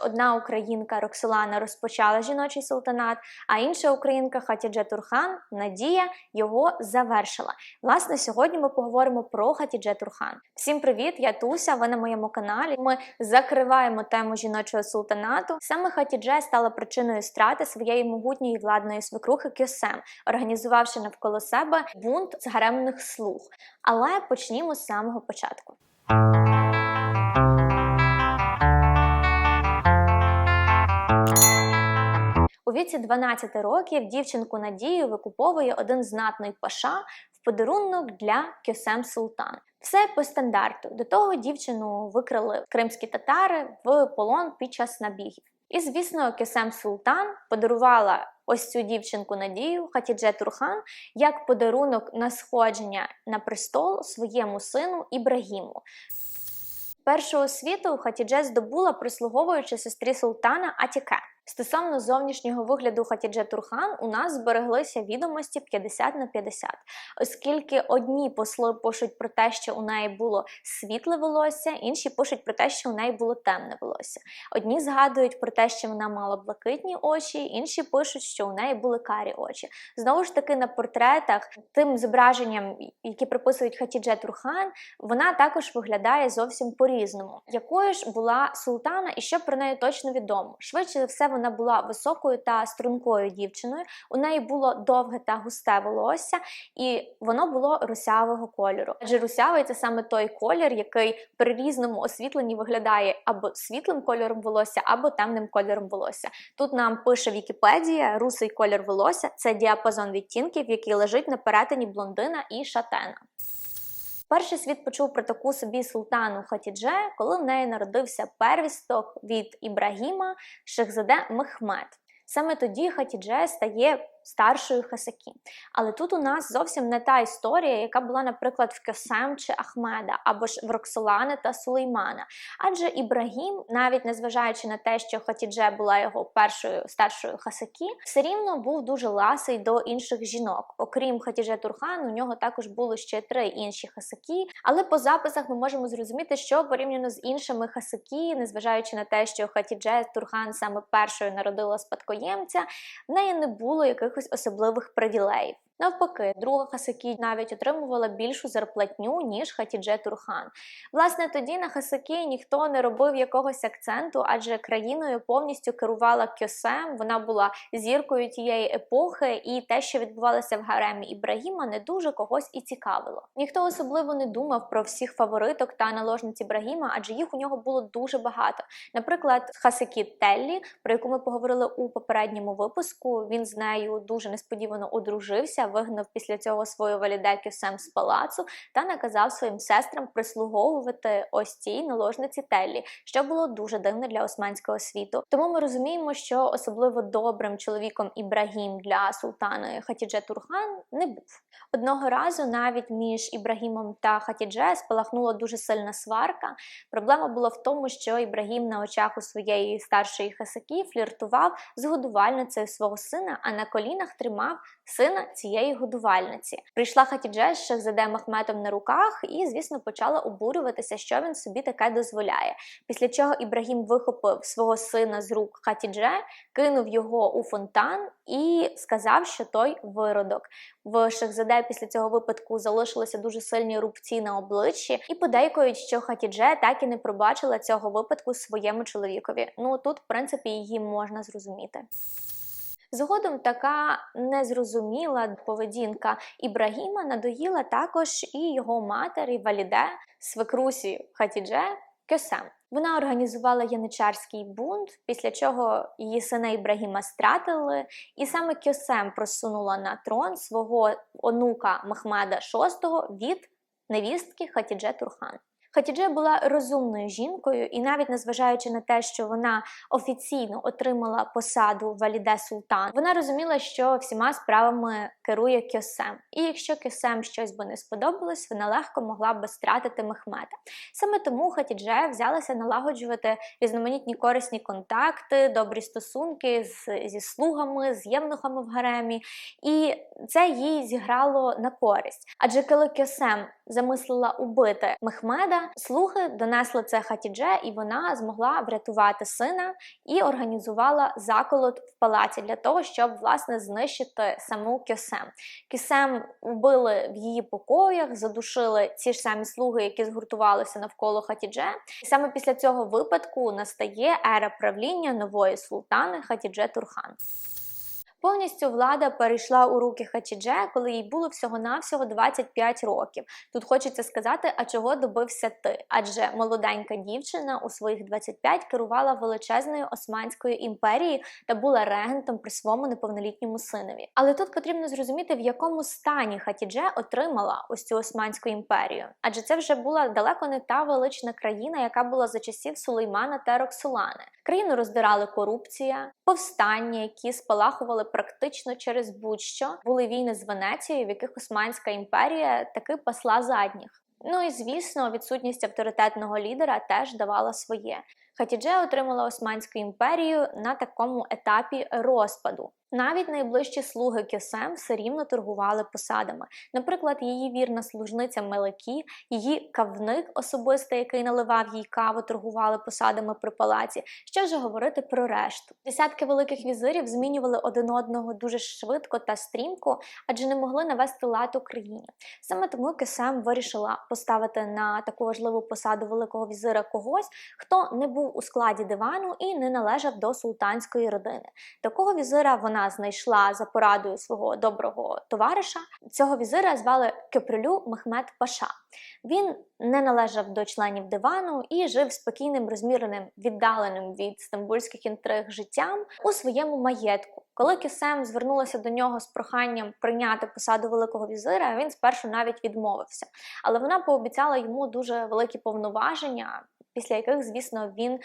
Одна українка Роксолана розпочала жіночий султанат, а інша українка Хатідже Турхан Надія його завершила. Власне, сьогодні ми поговоримо про Хатідже Турхан. Всім привіт! Я Туся. Ви на моєму каналі. Ми закриваємо тему жіночого султанату. Саме Хатідже стала причиною страти своєї могутньої владної свекрухи Кьосем, організувавши навколо себе бунт з гаремних слуг. Але почнімо з самого початку. Віці 12 років дівчинку Надію викуповує один знатний паша в подарунок для Кьосем Султан. Все по стандарту. До того дівчину викрали кримські татари в полон під час набігів. І, звісно, Кесем Султан подарувала ось цю дівчинку Надію Хатідже Турхан як подарунок на сходження на престол своєму сину Ібрагіму. Першу освіту Хатідже здобула, прислуговуючи сестрі султана Атіке. Стосовно зовнішнього вигляду Хатідже Турхан у нас збереглися відомості 50 на 50, оскільки одні посли пишуть про те, що у неї було світле волосся, інші пишуть про те, що у неї було темне волосся. Одні згадують про те, що вона мала блакитні очі, інші пишуть, що у неї були карі очі. Знову ж таки, на портретах тим зображенням, які приписують Хатідже Турхан, вона також виглядає зовсім по-різному. Якою ж була султана, і що про неї точно відомо? Швидше за все, вона була високою та стрункою дівчиною. У неї було довге та густе волосся, і воно було русявого кольору. Адже русявий це саме той колір, який при різному освітленні виглядає або світлим кольором волосся, або темним кольором волосся. Тут нам пише Вікіпедія, русий колір волосся це діапазон відтінків, який лежить на перетині блондина і шатена. Перший світ почув про таку собі султану Хатідже, коли в неї народився первісток від Ібрагіма Шехзаде Мехмед. Саме тоді Хатідже стає старшою Хасакі. Але тут у нас зовсім не та історія, яка була, наприклад, в Кьосем чи Ахмеда, або ж в Роксолани та Сулеймана. Адже Ібрагім, навіть незважаючи на те, що Хатідже була його першою старшою Хасакі, все рівно був дуже ласий до інших жінок. Окрім Хатідже Турхан, у нього також було ще три інші Хасакі. Але по записах ми можемо зрозуміти, що порівняно з іншими Хасакі, незважаючи на те, що Хатідже Турхан саме першою народила спадкоємця, в неї не було якихось якихось особливих привілеїв. Навпаки, друга Хасакі навіть отримувала більшу зарплатню, ніж Хатідже Турхан. Власне, тоді на Хасакі ніхто не робив якогось акценту, адже країною повністю керувала Кьосем, вона була зіркою тієї епохи, і те, що відбувалося в гаремі Ібрагіма, не дуже когось і цікавило. Ніхто особливо не думав про всіх фавориток та наложниць Ібрагіма, адже їх у нього було дуже багато. Наприклад, Хасакі Теллі, про яку ми поговорили у попередньому випуску, він з нею дуже несподівано одружився вигнав після цього свою валідекю Сем з палацу та наказав своїм сестрам прислуговувати ось цій наложниці Теллі, що було дуже дивно для османського світу. Тому ми розуміємо, що особливо добрим чоловіком Ібрагім для султана Хатідже Турхан не був. Одного разу навіть між Ібрагімом та Хатідже спалахнула дуже сильна сварка. Проблема була в тому, що Ібрагім на очах у своєї старшої хасакі фліртував з годувальницею свого сина, а на колінах тримав сина цієї цієї годувальниці. Прийшла Хатідже з Шахзаде Махметом на руках і, звісно, почала обурюватися, що він собі таке дозволяє. Після чого Ібрагім вихопив свого сина з рук Хатідже, кинув його у фонтан і сказав, що той виродок. В Шахзаде після цього випадку залишилися дуже сильні рубці на обличчі, і подейкують, що Хатідже так і не пробачила цього випадку своєму чоловікові. Ну тут, в принципі, її можна зрозуміти. Згодом така незрозуміла поведінка Ібрагіма надоїла також і його матері Валіде, свекрусі Хатідже Кьосем. Вона організувала яничарський бунт, після чого її сина Ібрагіма стратили, і саме Кьосем просунула на трон свого онука Махмеда VI від невістки Хатідже Турхан. Хатідже була розумною жінкою, і навіть незважаючи на те, що вона офіційно отримала посаду валіде султан, вона розуміла, що всіма справами керує Кьосем. І якщо Кьосем щось би не сподобалось, вона легко могла би стратити Мехмета. Саме тому Хатідже взялася налагоджувати різноманітні корисні контакти, добрі стосунки з, зі слугами, з євнухами в гаремі, і це їй зіграло на користь. Адже коли Кьосем замислила убити Мехмеда, слуги донесли це Хатідже, і вона змогла врятувати сина і організувала заколот в палаці для того, щоб власне знищити саму Кьосем. Кьосем вбили в її покоях, задушили ці ж самі слуги, які згуртувалися навколо Хатідже. І саме після цього випадку настає ера правління нової султани Хатідже Турхан. Повністю влада перейшла у руки Хачідже, коли їй було всього-навсього 25 років. Тут хочеться сказати, а чого добився ти? Адже молоденька дівчина у своїх 25 керувала величезною Османською імперією та була регентом при своєму неповнолітньому синові. Але тут потрібно зрозуміти, в якому стані Хатідже отримала ось цю Османську імперію. Адже це вже була далеко не та велична країна, яка була за часів Сулеймана та Роксолани. Країну роздирали корупція, повстання, які спалахували практично через будь-що. Були війни з Венецією, в яких Османська імперія таки пасла задніх. Ну і звісно, відсутність авторитетного лідера теж давала своє. Хатідже отримала Османську імперію на такому етапі розпаду. Навіть найближчі слуги Кьосем все рівно торгували посадами. Наприклад, її вірна служниця Мелекі, її кавник особистий, який наливав їй каву, торгували посадами при палаці. Що вже говорити про решту? Десятки великих візирів змінювали один одного дуже швидко та стрімко, адже не могли навести лад у країні. Саме тому Кьосем вирішила поставити на таку важливу посаду великого візира когось, хто не був у складі дивану і не належав до султанської родини. Такого візира вона знайшла за порадою свого доброго товариша. Цього візира звали Кеприлю Мехмед Паша. Він не належав до членів дивану і жив спокійним, розміреним, віддаленим від стамбульських інтриг життям у своєму маєтку. Коли Кісем звернулася до нього з проханням прийняти посаду великого візира, він спершу навіть відмовився. Але вона пообіцяла йому дуже великі повноваження після яких, звісно, він е,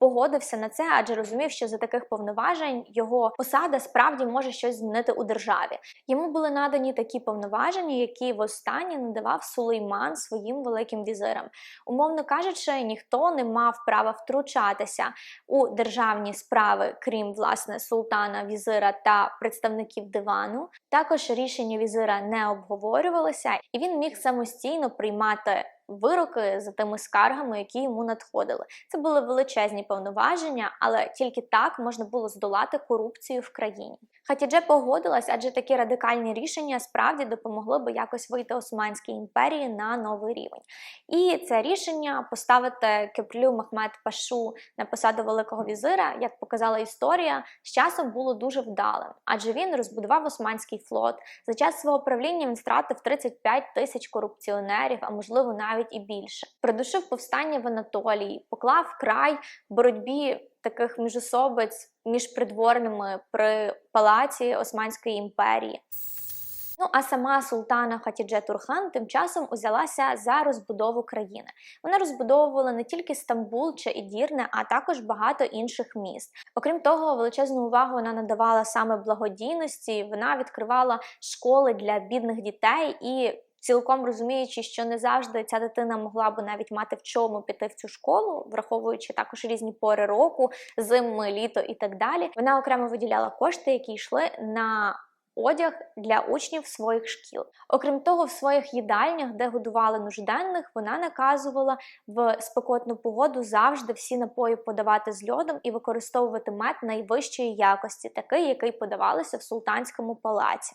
погодився на це, адже розумів, що за таких повноважень його посада справді може щось змінити у державі. Йому були надані такі повноваження, які востаннє надавав Сулейман своїм великим візирам. Умовно кажучи, ніхто не мав права втручатися у державні справи, крім власне султана, візира та представників дивану. Також рішення візира не обговорювалися, і він міг самостійно приймати вироки за тими скаргами, які йому надходили. Це були величезні повноваження, але тільки так можна було здолати корупцію в країні. Хатідже погодилась, адже такі радикальні рішення справді допомогли би якось вийти Османській імперії на новий рівень. І це рішення поставити Кеплю Махмед Пашу на посаду великого візира, як показала історія, з часом було дуже вдалим, адже він розбудував османський флот. За час свого правління він стратив 35 тисяч корупціонерів, а можливо навіть і більше. Придушив повстання в Анатолії, поклав край боротьбі таких міжособиць між придворними при палаці Османської імперії. Ну а сама султана Хатідже Турхан тим часом узялася за розбудову країни. Вона розбудовувала не тільки Стамбул чи Ідірне, а також багато інших міст. Окрім того, величезну увагу вона надавала саме благодійності. Вона відкривала школи для бідних дітей і цілком розуміючи, що не завжди ця дитина могла би навіть мати в чому піти в цю школу, враховуючи також різні пори року, зими, літо і так далі. Вона окремо виділяла кошти, які йшли на Одяг для учнів своїх шкіл. Окрім того, в своїх їдальнях, де годували нужденних, вона наказувала в спекотну погоду завжди всі напої подавати з льодом і використовувати мед найвищої якості, такий, який подавалися в султанському палаці.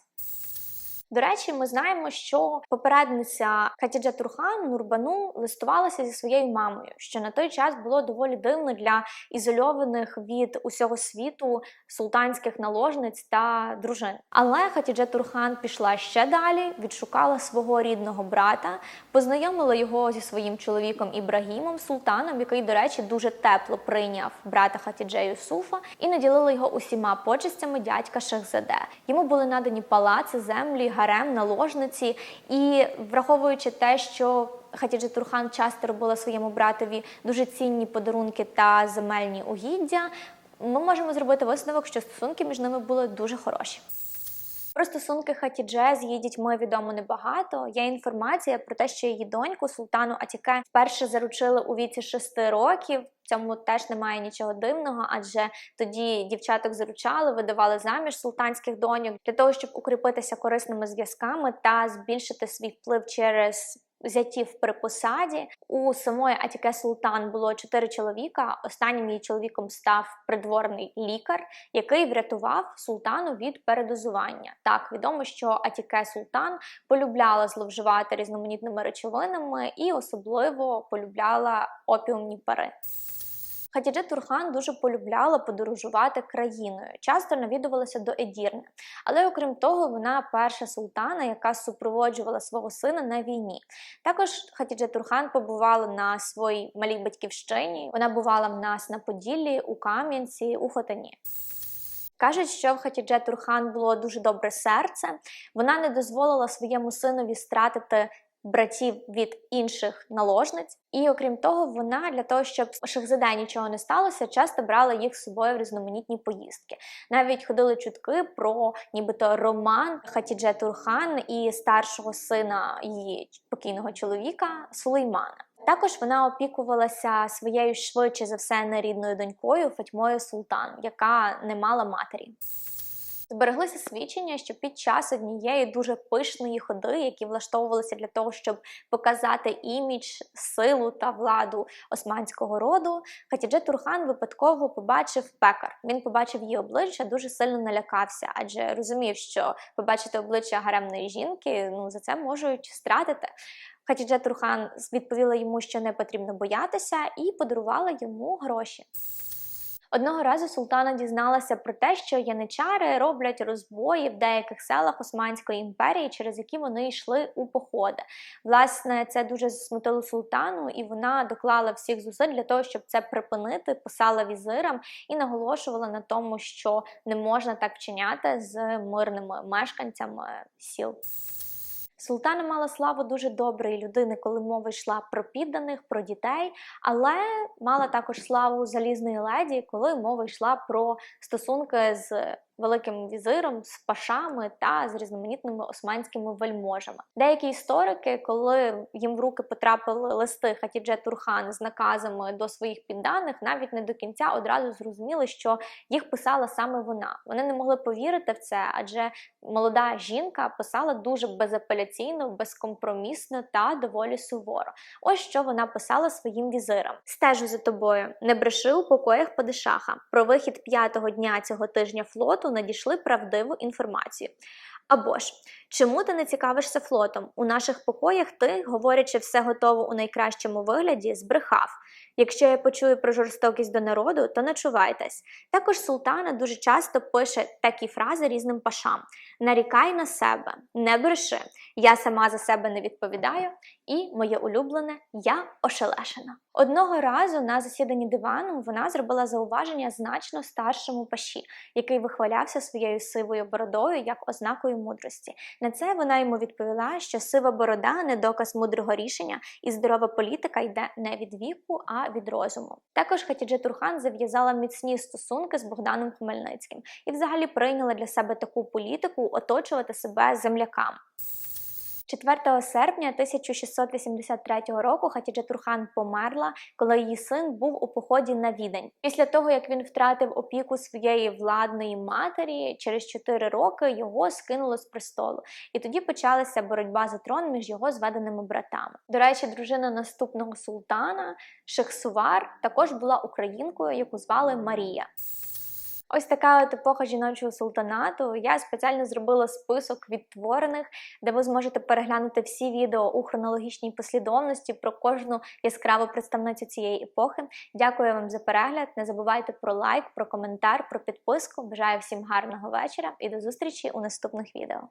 До речі, ми знаємо, що попередниця Хатіджа Турхан Нурбану листувалася зі своєю мамою, що на той час було доволі дивно для ізольованих від усього світу султанських наложниць та дружин. Але Хатіджа Турхан пішла ще далі, відшукала свого рідного брата, познайомила його зі своїм чоловіком Ібрагімом, султаном, який, до речі, дуже тепло прийняв брата Хатіджа Юсуфа і наділила його усіма почестями дядька Шехзаде. Йому були надані палаци, землі гарем, наложниці. І враховуючи те, що Хатіджа Турхан часто робила своєму братові дуже цінні подарунки та земельні угіддя, ми можемо зробити висновок, що стосунки між ними були дуже хороші. Про стосунки Хатідже з її дітьми відомо небагато. Є інформація про те, що її доньку Султану Атіке вперше заручили у віці шести років. Цьому теж немає нічого дивного, адже тоді дівчаток заручали, видавали заміж султанських доньок для того, щоб укріпитися корисними зв'язками та збільшити свій вплив через зятів при посаді. У самої Атіке Султан було чотири чоловіка. Останнім її чоловіком став придворний лікар, який врятував султану від передозування. Так відомо, що Атіке Султан полюбляла зловживати різноманітними речовинами і особливо полюбляла опіумні пари. Хатідже Турхан дуже полюбляла подорожувати країною, часто навідувалася до Едірни. Але окрім того, вона перша султана, яка супроводжувала свого сина на війні. Також Хатідже Турхан побувала на своїй малій батьківщині. Вона бувала в нас на Поділлі, у Кам'янці, у Хотані. Кажуть, що в Хатідже Турхан було дуже добре серце. Вона не дозволила своєму синові стратити братів від інших наложниць. І окрім того, вона для того, щоб Шахзаде нічого не сталося, часто брала їх з собою в різноманітні поїздки. Навіть ходили чутки про нібито роман Хатідже Турхан і старшого сина її покійного чоловіка Сулеймана. Також вона опікувалася своєю швидше за все нерідною донькою Фатьмою Султан, яка не мала матері. Збереглися свідчення, що під час однієї дуже пишної ходи, які влаштовувалися для того, щоб показати імідж, силу та владу османського роду, Хатідже Турхан випадково побачив пекар. Він побачив її обличчя, дуже сильно налякався, адже розумів, що побачити обличчя гаремної жінки ну за це можуть стратити. Хатідже Турхан відповіла йому, що не потрібно боятися, і подарувала йому гроші. Одного разу султана дізналася про те, що яничари роблять розбої в деяких селах Османської імперії, через які вони йшли у походи. Власне, це дуже засмутило султану, і вона доклала всіх зусиль для того, щоб це припинити, писала візирам і наголошувала на тому, що не можна так вчиняти з мирними мешканцями сіл. Султана мала славу дуже доброї людини, коли мова йшла про підданих, про дітей, але мала також славу залізної леді, коли мова йшла про стосунки з великим візиром, з пашами та з різноманітними османськими вельможами. Деякі історики, коли їм в руки потрапили листи Хатідже Турхан з наказами до своїх підданих, навіть не до кінця одразу зрозуміли, що їх писала саме вона. Вони не могли повірити в це, адже молода жінка писала дуже безапеляційно, безкомпромісно та доволі суворо. Ось що вона писала своїм візирам: стежу за тобою, не бреши у покоях Падишаха. Про вихід п'ятого дня цього тижня флоту надійшли правдиву інформацію. Або ж чому ти не цікавишся флотом? У наших покоях ти, говорячи все готово у найкращому вигляді, збрехав. Якщо я почую про жорстокість до народу, то начувайтесь. Також султана дуже часто пише такі фрази різним пашам: нарікай на себе, не бреши, я сама за себе не відповідаю, і моє улюблене я ошелешена. Одного разу на засіданні дивану вона зробила зауваження значно старшому паші, який вихвалявся своєю сивою бородою як ознакою мудрості. На це вона йому відповіла, що сива борода не доказ мудрого рішення, і здорова політика йде не від віку, а від розуму. Також Хатідже Турхан зав'язала міцні стосунки з Богданом Хмельницьким і взагалі прийняла для себе таку політику оточувати себе земляками. 4 серпня 1683 року Хатідже Турхан померла, коли її син був у поході на відень. Після того, як він втратив опіку своєї владної матері, через 4 роки його скинуло з престолу. І тоді почалася боротьба за трон між його зведеними братами. До речі, дружина наступного султана Шехсувар також була українкою, яку звали Марія. Ось така от епоха жіночого султанату. Я спеціально зробила список відтворених, де ви зможете переглянути всі відео у хронологічній послідовності про кожну яскраву представницю цієї епохи. Дякую вам за перегляд. Не забувайте про лайк, про коментар, про підписку. Бажаю всім гарного вечора і до зустрічі у наступних відео.